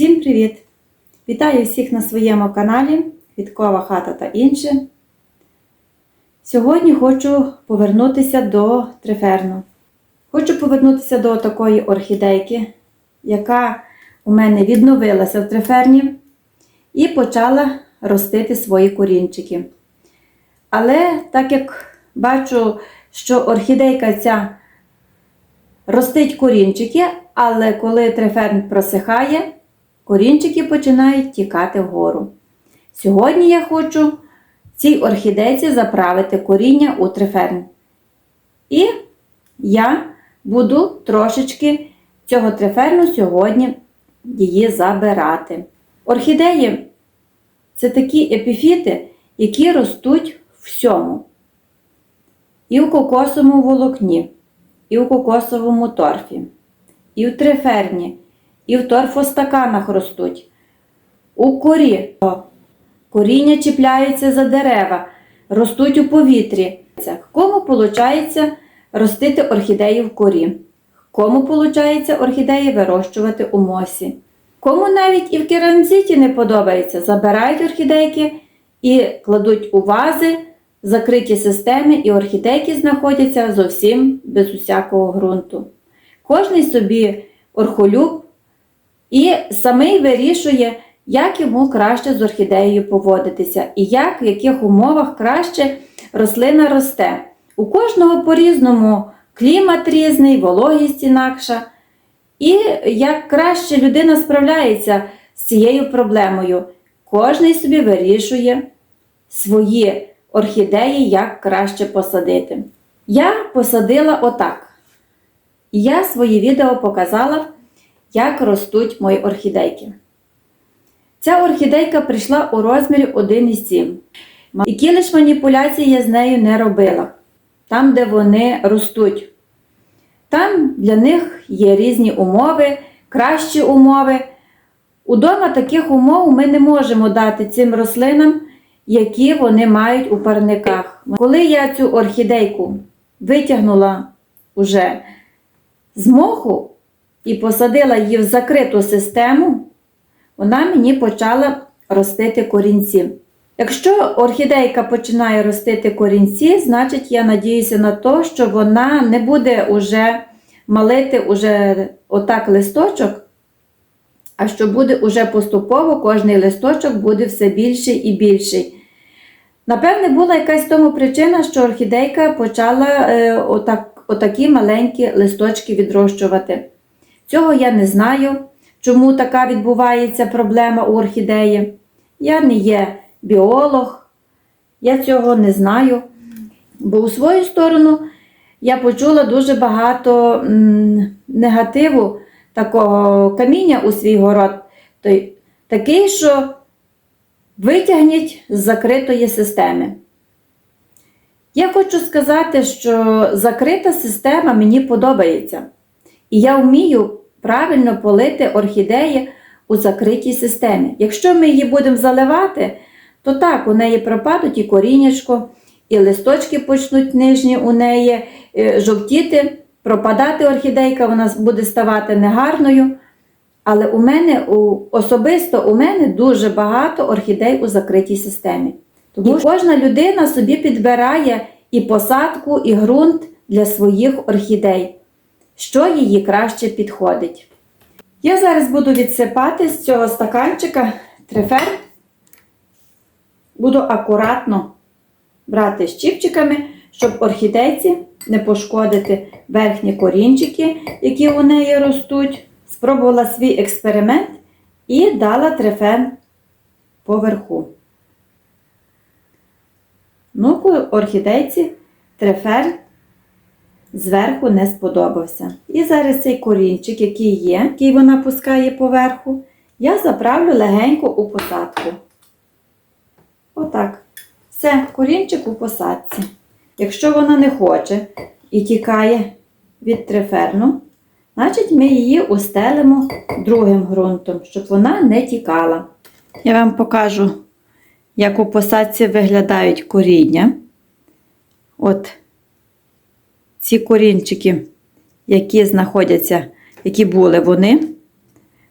Всім привіт! Вітаю всіх на своєму каналі Квіткова хата та інше. Сьогодні хочу повернутися до триферну. Хочу повернутися до такої орхідейки, яка у мене відновилася в триферні і почала ростити свої корінчики. Але так як бачу, що орхідейка ця ростить корінчики, але коли триферн просихає, корінчики починають тікати вгору. Сьогодні я хочу цій орхідейці заправити коріння у триферн. І я буду трошечки цього триферну сьогодні її забирати. Орхідеї це такі епіфіти, які ростуть всьому. І в кокосовому волокні, і в кокосовому торфі, і в триферні, і в торфостаканах ростуть. У корі коріння чіпляються за дерева, ростуть у повітрі. Кому виходить ростити орхідеї в корі? Кому виходить орхідеї вирощувати у мосі? Кому навіть і в керамзиті не подобається, забирають орхідейки і кладуть у вази, закриті системи, і орхідейки знаходяться зовсім без усякого ґрунту. Кожний собі орхолюб і самий вирішує, як йому краще з орхідеєю поводитися, і як, в яких умовах краще рослина росте. У кожного по-різному клімат різний, вологість інакша. І як краще людина справляється з цією проблемою, кожний собі вирішує свої орхідеї, як краще посадити. Я посадила отак. Я свої відео показала, як ростуть мої орхідейки. Ця орхідейка прийшла у розмірі 1,7. Які лише маніпуляції я з нею не робила. Там, де вони ростуть. Там для них є різні умови, кращі умови. Удома таких умов ми не можемо дати цим рослинам, які вони мають у парниках. Коли я цю орхідейку витягнула уже з моху і посадила її в закриту систему, вона мені почала ростити корінці. Якщо орхідейка починає ростити корінці, значить я надіюся на те, що вона не буде уже малити уже отак листочок, а що буде уже поступово кожний листочок буде все більший і більший. Напевне, була якась тому причина, що орхідейка почала е, отак, отакі маленькі листочки відрощувати. Цього я не знаю, чому така відбувається проблема у орхідеї. Я не є біолог, я цього не знаю. Бо у свою сторону я почула дуже багато негативу такого каміння у свій город. Той, такий, що витягніть з закритої системи. Я хочу сказати, що закрита система мені подобається. І я вмію правильно полити орхідеї у закритій системі. Якщо ми її будемо заливати, то так, у неї пропадуть і корінечко, і листочки почнуть нижні у неї е, жовтіти, пропадати орхідейка, вона буде ставати негарною. Але у мене у, особисто у мене дуже багато орхідей у закритій системі. Тому і кожна людина собі підбирає і посадку, і ґрунт для своїх орхідей, що їй краще підходить. Я зараз буду відсипати з цього стаканчика трифер. Буду акуратно брати щіпчиками, щоб орхідейці не пошкодити верхні корінчики, які у неї ростуть. Спробувала свій експеримент і дала трефен поверху. Ну, орхідейці трефер зверху не сподобався. І зараз цей корінчик, який є, який вона пускає поверху, я заправлю легенько у посадку. Отак. Все, корінчик у посадці. Якщо вона не хоче і тікає від треферну, значить ми її устелимо другим ґрунтом, щоб вона не тікала. Я вам покажу, як у посадці виглядають коріння. От ці корінчики, які знаходяться, які були вони,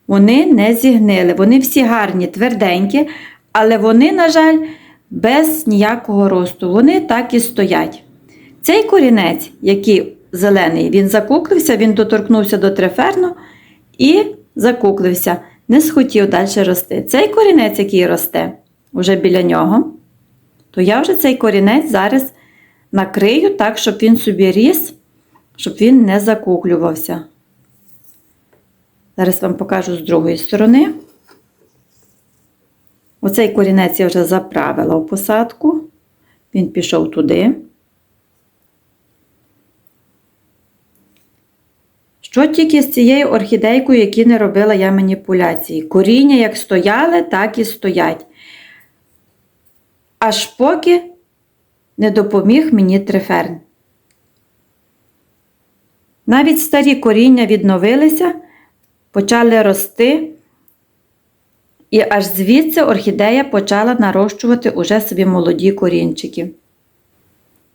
вони не зігнили. Вони всі гарні, тверденькі, але вони, на жаль, без ніякого росту. Вони так і стоять. Цей корінець, який зелений, він закуклився, він доторкнувся до треферну і закуклився. Не схотів далі рости. Цей корінець, який росте вже біля нього, то я вже цей корінець зараз накрию так, щоб він собі ріс, щоб він не закуклювався. Зараз вам покажу з другої сторони. Оцей корінець я вже заправила в посадку. Він пішов туди. Що тільки з цією орхідейкою, які не робила я маніпуляції. Коріння як стояли, так і стоять. Аж поки не допоміг мені триферн. Навіть старі коріння відновилися, почали рости, і аж звідси орхідея почала нарощувати уже собі молоді корінчики.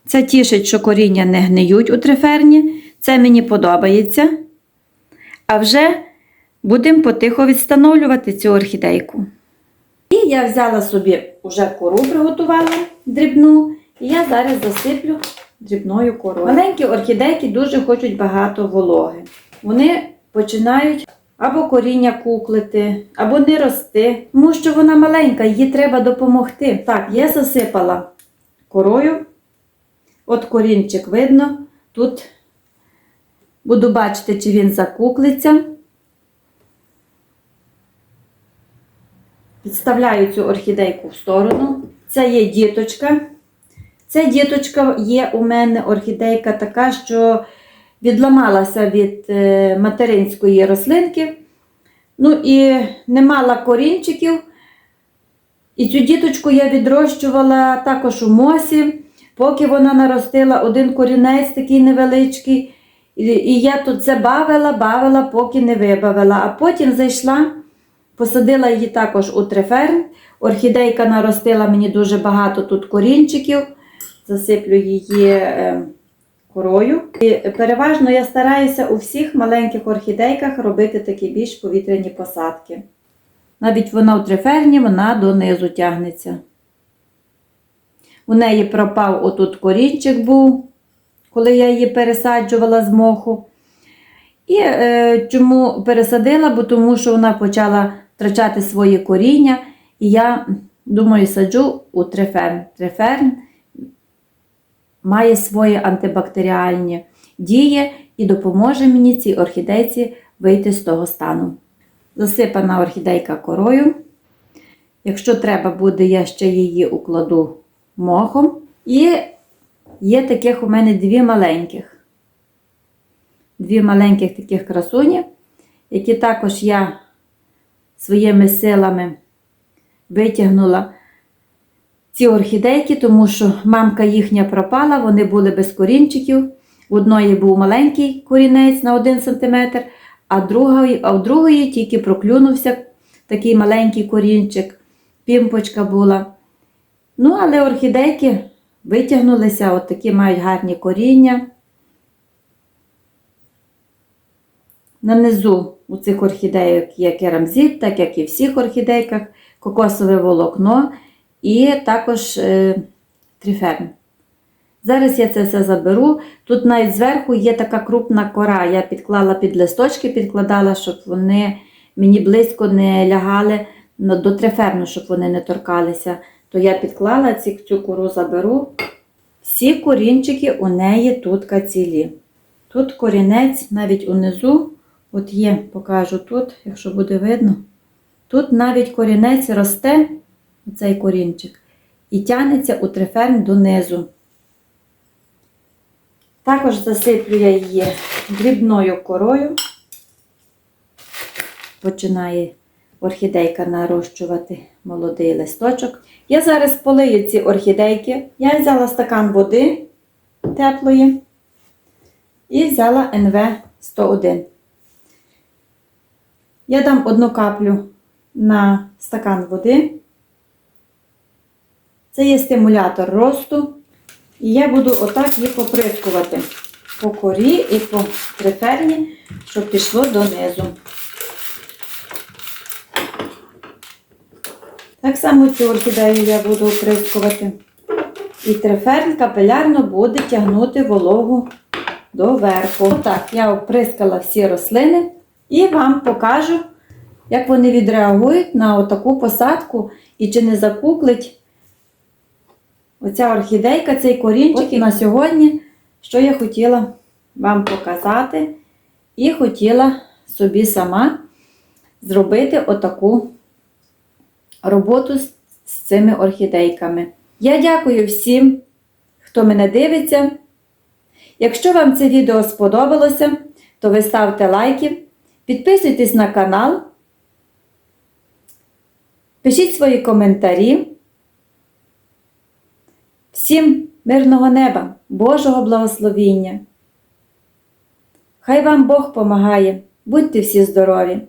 Це тішить, що коріння не гниють у триферні. Це мені подобається. А вже будемо потихо відстановлювати цю орхідейку. І я взяла собі вже кору приготувала дрібну, і я зараз засиплю дрібною корою. Маленькі орхідейки дуже хочуть багато вологи. Вони починають або коріння куклити, або не рости, тому що вона маленька, їй треба допомогти. Так, я засипала корою. От корінчик видно. Тут буду бачити, чи він закуклиться. Підставляю цю орхідейку в сторону. Це є діточка. Ця діточка є у мене орхідейка така, що відламалася від е, материнської рослинки. Ну і не мала корінчиків. І цю діточку я відрощувала також у мосі, поки вона наростила один корінець такий невеличкий. І, я тут це бавила, бавила, поки не вибавила. А потім зайшла, посадила її також у триферн. Орхідейка наростила мені дуже багато тут корінчиків. Засиплю її е, корою. І переважно я стараюся у всіх маленьких орхідейках робити такі більш повітряні посадки. Навіть вона у триферні, вона донизу тягнеться. У неї пропав отут корінчик був, коли я її пересаджувала з моху. І е, чому пересадила? Бо тому що вона почала втрачати своє коріння. І я думаю, саджу у триферн. Триферн має свої антибактеріальні дії і допоможе мені цій орхідейці вийти з того стану. Засипана орхідейка корою. Якщо треба буде, я ще її укладу мохом. І є таких у мене дві маленьких. Дві маленьких таких красуні, які також я своїми силами витягнула ці орхідейки, тому що мамка їхня пропала, вони були без корінчиків. У одної був маленький корінець на 1 см, а, а в другої тільки проклюнувся такий маленький корінчик, пімпочка була. Ну, але орхідейки витягнулися, от такі мають гарні коріння. Нанизу у цих орхідейок є керамзит, так як і в всіх орхідейках, кокосове волокно і також е, триферн. Зараз я це все заберу. Тут навіть зверху є така крупна кора. Я підклала під листочки, підкладала, щоб вони мені близько не лягали до триферну, щоб вони не торкалися. То я підклала ці, цю кору заберу. Всі корінчики у неї тут цілі. Тут корінець навіть унизу, от є, покажу тут, якщо буде видно. Тут навіть корінець росте, цей корінчик, і тягнеться у триферн донизу. Також засиплю я її дрібною корою. Починає орхідейка нарощувати молодий листочок. Я зараз полию ці орхідейки. Я взяла стакан води теплої і взяла НВ-101. Я дам одну каплю на стакан води. Це є стимулятор росту. І я буду отак їх поприскувати по корі і по триферні, щоб пішло донизу. Так само цю орхідею я буду оприскувати. І триферн капелярно буде тягнути вологу доверху. Отак, я оприскала всі рослини і вам покажу, як вони відреагують на отаку посадку і чи не закуклить оця орхідейка, цей корінчик. І на сьогодні, що я хотіла вам показати, і хотіла собі сама зробити отаку роботу з, цими орхідейками. Я дякую всім, хто мене дивиться. Якщо вам це відео сподобалося, то ви ставте лайки, підписуйтесь на канал, пишіть свої коментарі. Всім мирного неба, Божого благословіння. Хай вам Бог помагає, будьте всі здорові!